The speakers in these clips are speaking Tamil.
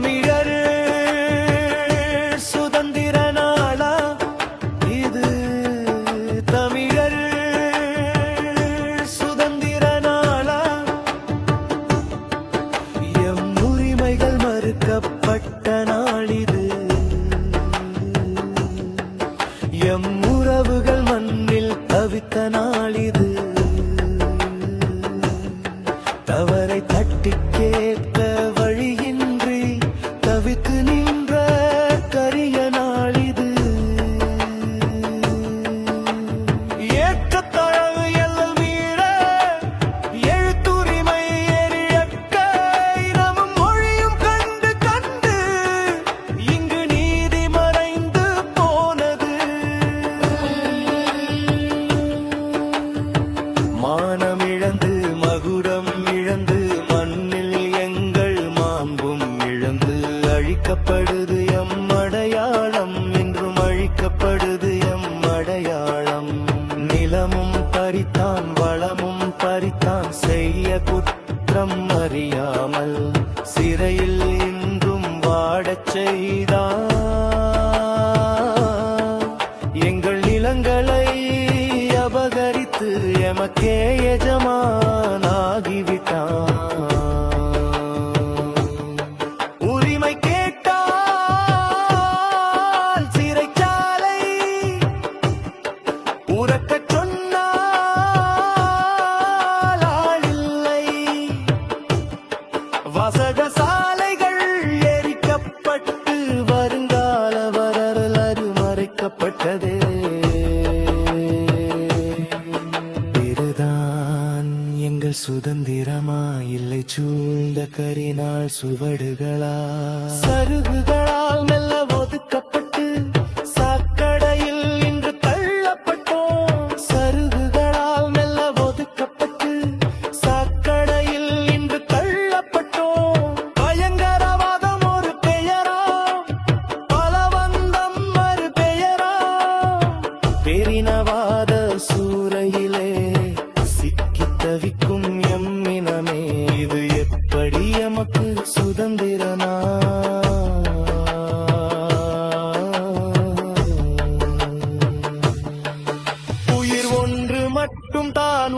mirada. மாற்றம் அறியாமல் சிறையில் இன்றும் வாடச் செய்தார். எங்கள் நிலங்களை அபகரித்து எமக்கே எஜமானாகிவிட்டான் உரிமை கேட்டால் சிறைச்சாலை விட்டது இதுதான் எங்கள் சுதந்திரமா இல்லை சூழ்ந்த கரினால் சுவடுகளா? சருகுகள் நம் இனமே இது எப்படி எமக்கு சுதந்திரனா? உயிர் ஒன்று மட்டும் தான்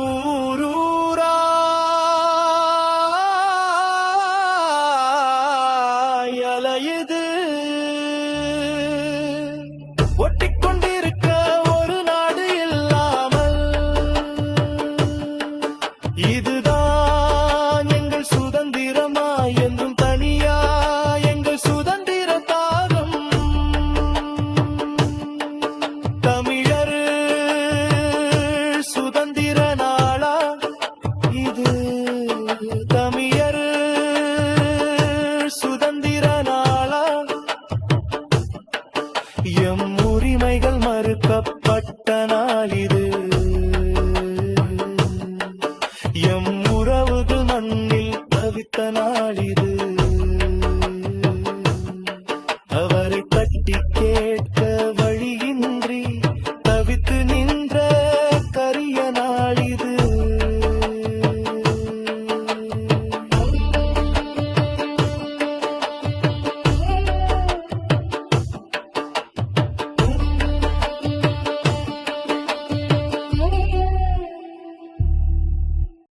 ay